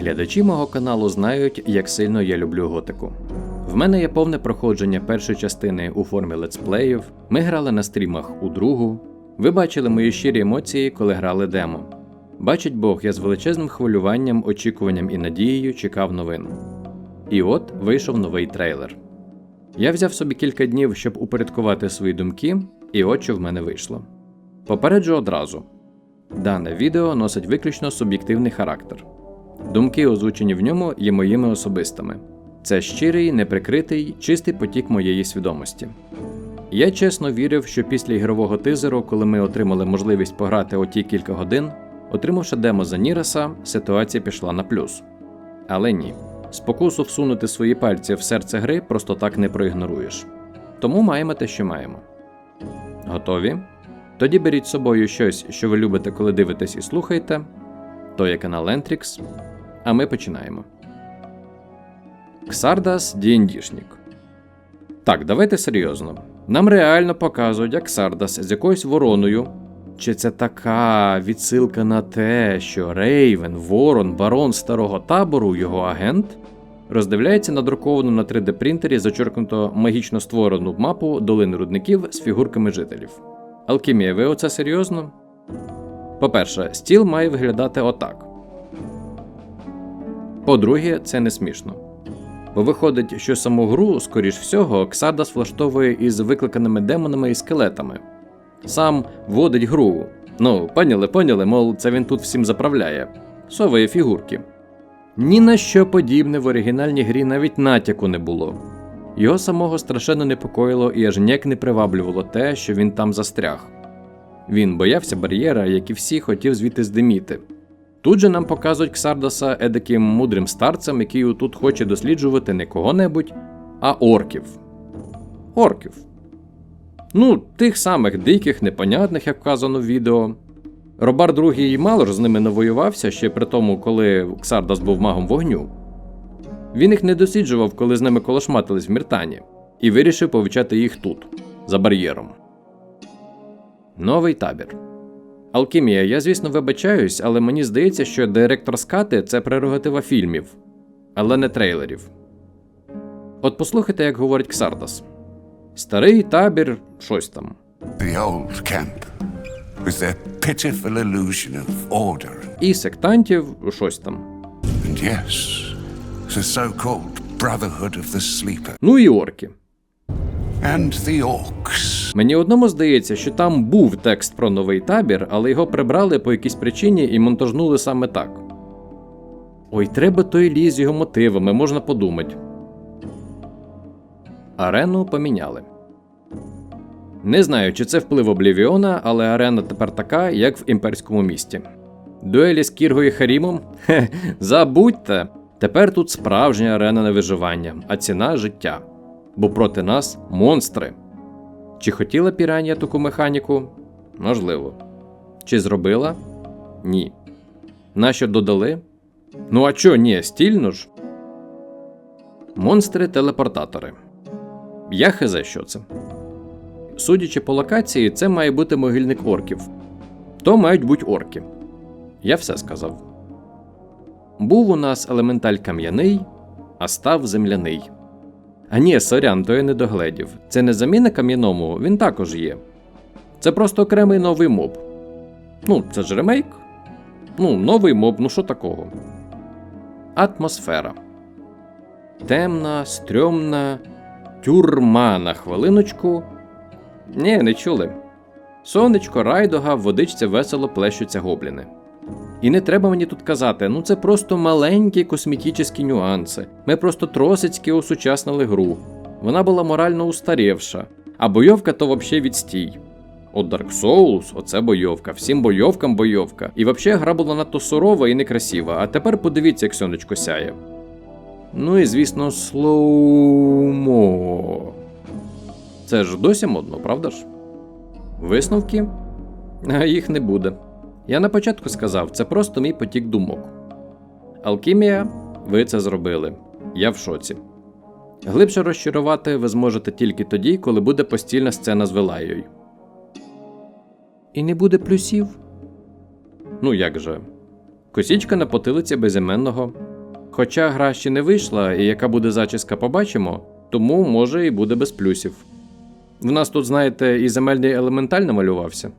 Глядачі мого каналу знають, як сильно я люблю готику. В мене є повне проходження першої частини у формі летсплеїв, ми грали на стрімах у другу. Ви бачили мої щирі емоції, коли грали демо. Бачить Бог, я з величезним хвилюванням, очікуванням і надією чекав новин. І от вийшов новий трейлер. Я взяв собі кілька днів, щоб упорядкувати свої думки, і от що в мене вийшло. Попереджу одразу: дане відео носить виключно суб'єктивний характер. Думки, озвучені в ньому, є моїми особистими. Це щирий, неприкритий, чистий потік моєї свідомості. Я чесно вірив, що після ігрового тизеру, коли ми отримали можливість пограти оті кілька годин, отримавши демо за Ніраса, ситуація пішла на плюс. Але ні. Спокусу всунути свої пальці в серце гри просто так не проігноруєш. Тому маємо те, що маємо. Готові? Тоді беріть з собою щось, що ви любите, коли дивитесь і слухаєте. То є канал Entrix. А ми починаємо. Ксардас Діндішнік. Так, давайте серйозно. Нам реально показують, як Ксардас з якоюсь вороною. Чи це така відсилка на те, що Рейвен, Ворон, барон старого табору, його агент, роздивляється надруковану на 3D принтері зачеркнуто магічно створену мапу долини рудників з фігурками жителів. Алкімія, ви оце серйозно? По-перше, стіл має виглядати отак. По-друге, це не смішно. Бо виходить, що саму гру, скоріш всього, Ксардас влаштовує із викликаними демонами і скелетами. Сам водить гру. Ну, поняли, поняли, мов, це він тут всім заправляє. Соває фігурки. Ні на що подібне в оригінальній грі навіть натяку не було. Його самого страшенно непокоїло і аж ніяк не приваблювало те, що він там застряг. Він боявся бар'єра, як і всі хотів звідти здиміти. Тут же нам показують Ксардаса едаким мудрим старцем, який тут хоче досліджувати не кого-небудь, а орків. Орків. Ну, тих самих диких, непонятних, як вказано в відео. Робар II мало ж з ними навоювався ще при тому, коли Ксардас був магом вогню. Він їх не досліджував, коли з ними колошматились в Міртані, і вирішив повчати їх тут, за бар'єром. Новий табір. Алкімія, я, звісно, вибачаюсь, але мені здається, що директор скати це прерогатива фільмів, але не трейлерів. От послухайте, як говорить Ксардас. Старий табір, щось там. The old camp, with their pitiful illusion of order. І сектантів, щось там. And yes, the so-called Brotherhood of the Sleeper. Ну і орки. And the Orcs. Мені одному здається, що там був текст про новий табір, але його прибрали по якійсь причині і монтажнули саме так. Ой, треба той ліз з його мотивами, можна подумати. Арену поміняли. Не знаю, чи це вплив Облівіона, але арена тепер така, як в імперському місті. Дуелі з Кіргою Харімом? Хе, забудьте! Тепер тут справжня арена на виживання, а ціна життя. Бо проти нас монстри. Чи хотіла піранія таку механіку? Можливо. Чи зробила? Ні. Нащо додали? Ну а чо, ні, стільно ж? Монстри-телепортатори. Я хизе, що це. Судячи по локації, це має бути могильник орків. То мають бути орки. Я все сказав. Був у нас елементаль кам'яний, а став земляний. А ні, сорян, то я не догледів. Це не заміна кам'яному, він також є. Це просто окремий новий моб. Ну, це ж ремейк. Ну, новий моб, ну що такого? Атмосфера. Темна, стрьомна, тюрма на хвилиночку. Ні, не чули. Сонечко, райдога, водичці весело плещуться гобліни. І не треба мені тут казати, ну це просто маленькі косметичні нюанси. Ми просто тросицьки осучаснили гру. Вона була морально устарівша, а бойовка то вообще відстій. От Dark Souls, оце бойовка, всім бойовкам бойовка. І вообще гра була надто сурова і некрасива, а тепер подивіться, як сонечко сяє. Ну і звісно, слоумо. Це ж досі модно, правда ж? Висновки? А їх не буде. Я на початку сказав, це просто мій потік думок. Алкімія, ви це зробили. Я в шоці. Глибше розчарувати ви зможете тільки тоді, коли буде постільна сцена з Велаєю. І не буде плюсів. Ну як же? Косічка на потилиці безіменного, Хоча гра ще не вийшла, і яка буде зачіска, побачимо, тому може і буде без плюсів. В нас тут, знаєте, і земельний елементаль намалювався.